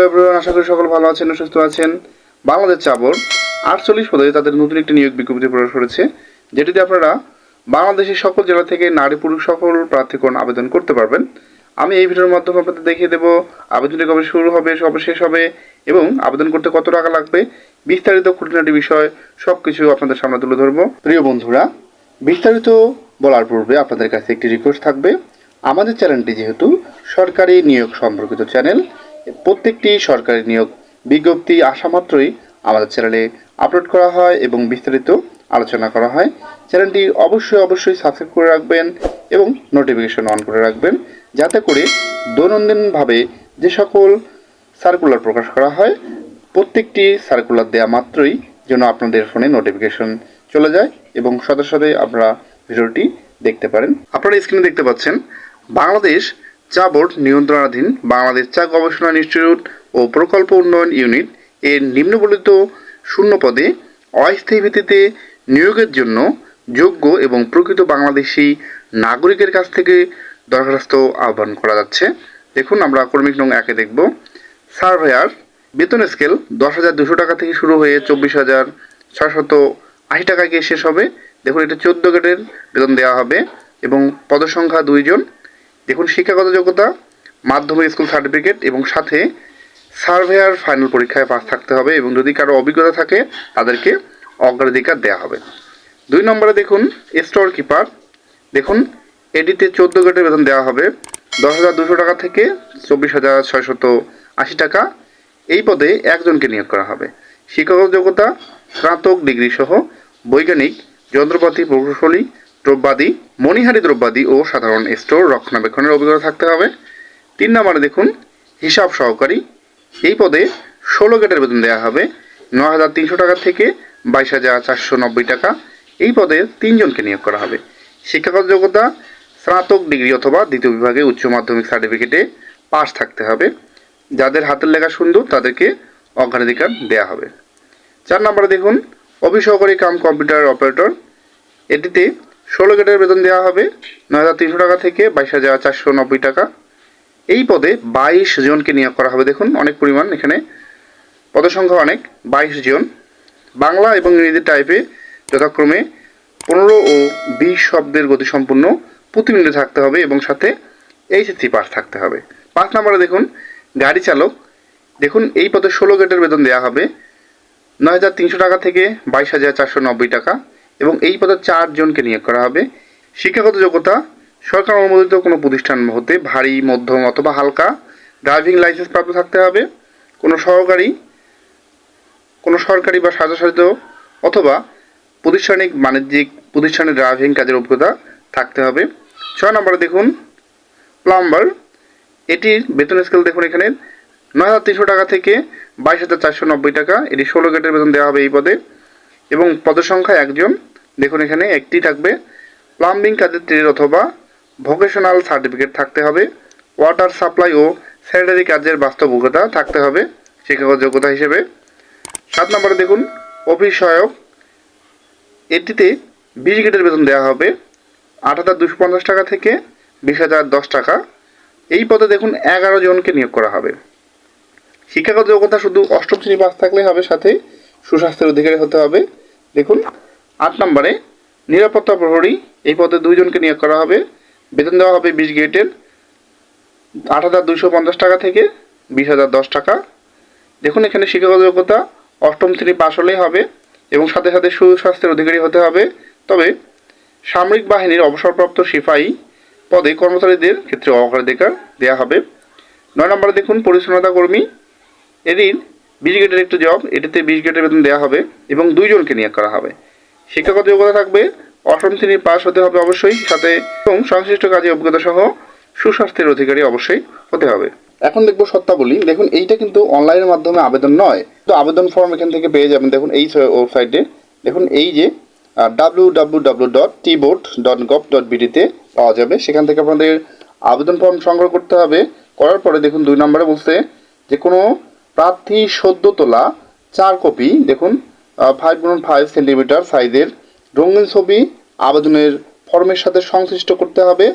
Hello everyone, আশা করি সকল ভালো আছেন সুস্থ আছেন। বাংলাদেশ চাবর, আটচল্লিশ পদে তাদের নতুন একটি নিয়োগ বিজ্ঞপ্তি প্রকাশ করেছে, যেটিতে আপনারা বাংলাদেশের সকল জেলা থেকে নারী পুরুষ সকল প্রার্থীগণ আবেদন করতে পারবেন। আমি এই ভিডিওর মাধ্যমে আপনাদের দেখিয়ে দেবো আবেদনটি কবে শুরু হবে কবে শেষ হবে এবং আবেদন করতে কত টাকা লাগবে, বিস্তারিত খুঁটিনাটি বিষয় সব কিছু আপনাদের সামনে তুলে ধরবো। প্রিয় বন্ধুরা, বিস্তারিত বলার পূর্বে আপনাদের কাছে একটি রিকোয়েস্ট থাকবে। আমাদের চ্যানেলটি যেহেতু সরকারি নিয়োগ সম্পর্কিত চ্যানেল প্রত্যেকটি সরকারি নিয়োগ বিজ্ঞপ্তি আসা মাত্রই আমাদের চ্যানেলে আপলোড করা হয় এবং বিস্তারিত আলোচনা করা হয়। চ্যানেলটি অবশ্যই অবশ্যই সাবস্ক্রাইব করে রাখবেন এবং নোটিফিকেশন অন করে রাখবেন যাতে করে দৈনন্দিনভাবে যে সকল সার্কুলার প্রকাশ করা হয়, প্রত্যেকটি সার্কুলার দেওয়া মাত্রই যেন আপনাদের ফোনে নোটিফিকেশন চলে যায় এবং সাথে সাথে আপনারা ভিডিওটি দেখতে পারেন। আপনারা স্ক্রিনে দেখতে পাচ্ছেন, বাংলাদেশ চা বোর্ড নিয়ন্ত্রণাধীন বাংলাদেশ চা গবেষণা ইনস্টিটিউট ও প্রকল্প উন্নয়ন ইউনিট এর নিম্নবর্ণিত শূন্য পদে অস্থায়ী ভিত্তিতে নিয়োগের জন্য যোগ্য এবং প্রকৃত বাংলাদেশি নাগরিকের কাছ থেকে দরখাস্ত আহ্বান করা যাচ্ছে। দেখুন, আমরা কর্মিক নং একে দেখব। সার্ভেয়ার, বেতন স্কেল দশ হাজার দুশো টাকা থেকে শুরু হয়ে চব্বিশ হাজার ছশত আশি টাকায় গিয়ে শেষ হবে। দেখুন, এটা চোদ্দ গ্রেডের বেতন দেওয়া হবে এবং পদসংখ্যা দুইজন। দেখুন, শিক্ষাগত যোগ্যতা, মাধ্যমিক স্কুল সার্টিফিকেট, এবং সাথে সার্ভেয়ার ফাইনাল পরীক্ষায় পাস থাকতে হবে, এবং যদি কারও অভিজ্ঞতা থাকে, তাদেরকে অগ্রাধিকার দেওয়া হবে। দুই নম্বরে দেখুন, স্টোর কিপার। দেখুন, এটিতে চোদ্দ গ্রেডের বেতন দেওয়া হবে, দশ হাজার দুশো টাকা থেকে চব্বিশ হাজার ছয়শত আশি টাকা। এই পদে একজনকে নিয়োগ করা হবে। শিক্ষাগত যোগ্যতা, স্নাতক ডিগ্রি সহ বৈজ্ঞানিক, যন্ত্রপাতি, প্রকৌশলী দ্রব্যাদি, মণিহারি দ্রব্যাদি ও সাধারণ স্টোর রক্ষণাবেক্ষণের অভিজ্ঞতা থাকতে হবে। তিন নম্বরে দেখুন, হিসাব সহকারী। এই পদে ষোলো গেটের বেতন দেওয়া হবে ন হাজার তিনশো টাকা থেকে বাইশ হাজার চারশো নব্বই টাকা। এই পদে তিনজনকে নিয়োগ করা হবে। শিক্ষাগত যোগ্যতা, স্নাতক ডিগ্রি অথবা দ্বিতীয় বিভাগে উচ্চ মাধ্যমিক সার্টিফিকেটে পাস থাকতে হবে। যাদের হাতের লেখা সুন্দর, তাদেরকে অগ্রাধিকার দেওয়া হবে। চার নম্বরে দেখুন, অফিস সহকারী কাম কম্পিউটার অপারেটর। এটিতে ষোলো গেটের বেতন দেওয়া হবে নয় হাজার তিনশো টাকা থেকে বাইশ হাজার চারশো নব্বই টাকা। এই পদে বাইশ জনকে নিয়োগ করা হবে। দেখুন, অনেক পরিমাণ এখানে পদের সংখ্যা অনেক, বাইশ জন। বাংলা এবং ইংরেজি টাইপে যথাক্রমে পনেরো ও বিশ শব্দের গতিসম্পন্ন প্রতি মিনিটে থাকতে হবে এবং সাথে এইচএসসি পাস থাকতে হবে। পাঁচ নম্বরে দেখুন, গাড়ি চালক। দেখুন, এই পদে ষোলো গেটের বেতন দেওয়া হবে নয় হাজার তিনশো টাকা থেকে বাইশ হাজার চারশো নব্বই টাকা। এবং এই পদে চারজনকে নিয়োগ করা হবে। শিক্ষাগত যোগ্যতা, সরকার অনুমোদিত কোনো প্রতিষ্ঠান হতে ভারী, মধ্যম অথবা হালকা, ড্রাইভিং লাইসেন্স প্রাপ্ত থাকতে হবে, কোনো সহকারী, কোনো সরকারি বা স্বায়ত্তশাসিত অথবা প্রতিষ্ঠানিক বাণিজ্যিক প্রতিষ্ঠানে ড্রাইভিং কাজের অভিজ্ঞতা থাকতে হবে। ছয় নম্বরে দেখুন, প্লাম্বার। এটির বেতন স্কেল দেখুন এখানে, নয় হাজার তিনশো টাকা থেকে বাইশ হাজার চারশো নব্বই টাকা। এটি ষোলো গেটের বেতন দেওয়া হবে এই পদে এবং পদের সংখ্যা একজন। দেখুন এখানে একটি থাকবে প্লাম্বিং কাজের ট্রেড অথবা ভোকেশনাল সার্টিফিকেট থাকতে হবে ওয়াটার সাপ্লাই ও স্যানিটারি কাজের বাস্তব থাকতে হবে, শিক্ষাগত যোগ্যতা হিসেবে। সাত নম্বরে দেখুন অফিস সহায়ক। এটিতে বিশ গেটের বেতন দেওয়া হবে, আট হাজার দুশো পঞ্চাশ টাকা থেকে বিশ হাজার দশ টাকা। এই পদে দেখুন এগারো জনকে নিয়োগ করা হবে। শিক্ষাগত যোগ্যতা শুধু অষ্টম শ্রেণি পাস থাকলেই হবে, সাথে সুস্বাস্থ্যের অধিকারী হতে হবে। দেখুন আট নম্বরে, নিরাপত্তা প্রহরী, এই পদে দুইজনকে নিয়োগ করা হবে। বেতন দেওয়া হবে বিশ গেটের, আট হাজার দুশো পঞ্চাশ টাকা থেকে বিশ হাজার দশ টাকা। দেখুন এখানে শিক্ষাগত যোগ্যতা অষ্টম শ্রেণি পাশ হলেই হবে এবং সাথে সাথে সুস্বাস্থ্যের অধিকারী হতে হবে। তবে সামরিক বাহিনীর অবসরপ্রাপ্ত সিপাহী পদে কর্মচারীদের ক্ষেত্রে অগ্রাধিকার দেওয়া হবে। নয় নম্বরে দেখুন, পরিচ্ছন্নতা কর্মী। এদিন বিশ গেটের একটি জব, এটিতে বিশ গেটের বেতন দেওয়া হবে এবং দুইজনকে নিয়োগ করা হবে। শিক্ষাগত যোগ্যতা থাকবে। অষ্টম শ্রেণির পাশ হতে হবে অবশ্যই, সাথে এবং সংশ্লিষ্ট কাজে অভিজ্ঞতা সহ সুস্বাস্থ্যের অধিকারী অবশ্যই হতে হবে। এখন দেখব সত্তাবলী দেখুন, এইটা কিন্তু অনলাইনের মাধ্যমে আবেদন নয়। তো আবেদন ফর্ম এখান থেকে পেয়ে যাবেন। দেখুন, এই ওয়েবসাইটে দেখুন, এই যে W W W dot T board dot gov dot বিডিতে পাওয়া যাবে। সেখান থেকে আপনাদের আবেদন ফর্ম সংগ্রহ করতে হবে। করার পরে দেখুন, দুই নম্বরে বলছে যে কোনো প্রার্থী সদ্য তোলা চার কপি দেখুন ফাইভ গুণ ফাইভ সেন্টিমিটার সাইজের রঙিন ছবি আবেদনের ফর্মের সাথে সংশ্লিষ্ট করতে হবে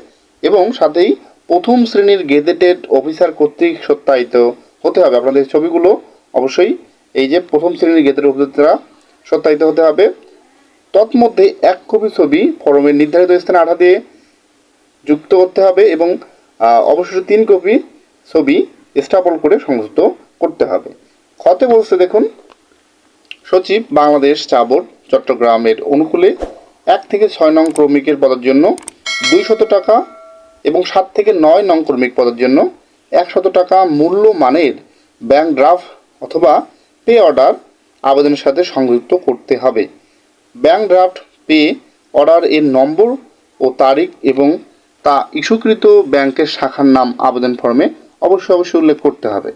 এবং সাথেই প্রথম শ্রেণির গেজেটেড অফিসার কর্তৃক সত্যায়িত হতে হবে। আপনাদের ছবিগুলো অবশ্যই এই যে প্রথম শ্রেণির গেতের উপযোক্তারা সত্যায়িত হতে হবে। তৎমধ্যে এক কপি ছবি ফরমের নির্ধারিত স্থানে আঠা দিয়ে যুক্ত করতে হবে এবং আহ, অবশিষ্ট তিন কপি ছবি স্টাপল করে সংযুক্ত করতে হবে। খতে বলছে দেখুন সচিব বাংলাদেশ চা বোর্ড, চট্টগ্রামের অনুকূলে এক থেকে ছয় নং ক্রমিকের পদের জন্য দুইশত টাকা এবং সাত থেকে নয় নং ক্রমিক পদের জন্য একশত টাকা মূল্য মানের ব্যাংক ড্রাফট অথবা পে অর্ডার আবেদনের সাথে সংযুক্ত করতে হবে। ব্যাংক ড্রাফট, পে অর্ডার এর নম্বর ও তারিখ এবং তা ইস্যুকৃত ব্যাংকের শাখার নাম আবেদন ফর্মে অবশ্যই অবশ্যই উল্লেখ করতে হবে।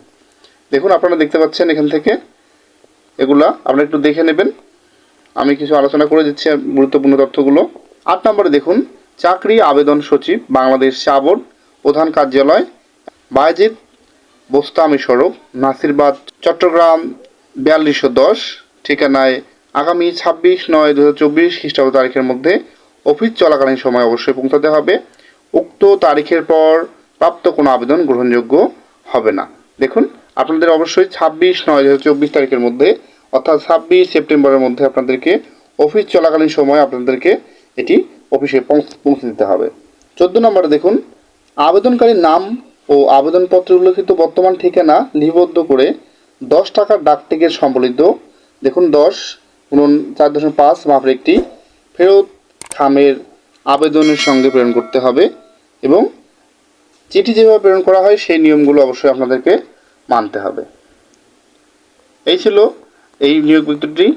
দেখুন, আপনারা দেখতে পাচ্ছেন এখান থেকে এগুলা আপনারা একটু দেখে নেবেন। আমি কিছু আলোচনা করে দিচ্ছি গুরুত্বপূর্ণ তথ্যগুলো। আট নম্বরে দেখুন, চাকরি আবেদন সচিব, বাংলাদেশ চা বোর্ড, প্রধান কার্যালয় বায়জিৎ বোস্তামি সড়ক নাসিরবাদ চট্টগ্রাম, বিয়াল্লিশশো দশ, ঠিকানায় আগামী ছাব্বিশ নয় দু হাজার চব্বিশ খ্রিস্টাব্দ তারিখের মধ্যে অফিস চলাকালীন সময় অবশ্যই পৌঁছাতে হবে। উক্ত তারিখের পর প্রাপ্ত কোনো আবেদন গ্রহণযোগ্য হবে না। দেখুন, আপনাদের অবশ্যই ছাব্বিশ নয় দু হাজার চব্বিশ তারিখের মধ্যে অর্থাৎ ছাব্বিশ সেপ্টেম্বরের মধ্যে আপনাদেরকে অফিস চলাকালীন সময় আপনাদেরকে এটি অফিসে পৌঁছ- দিতে হবে। চোদ্দ নম্বরে দেখুন, আবেদনকারীর নাম ও আবেদনপত্রে উল্লেখিত বর্তমান ঠিকানা লিপিবদ্ধ করে দশ টাকার ডাক টিকিট সম্বলিত, দেখুন দশ, গুণন চার দশমিক পাঁচ মাপের একটি, ফেরত খামের আবেদনের সঙ্গে প্রেরণ করতে হবে এবং চিঠি যেভাবে প্রেরণ করা হয় সেই নিয়মগুলো অবশ্যই আপনাদেরকে মানতে হবে। এই ছিল এই নিয়োগ বিজ্ঞপ্তিটি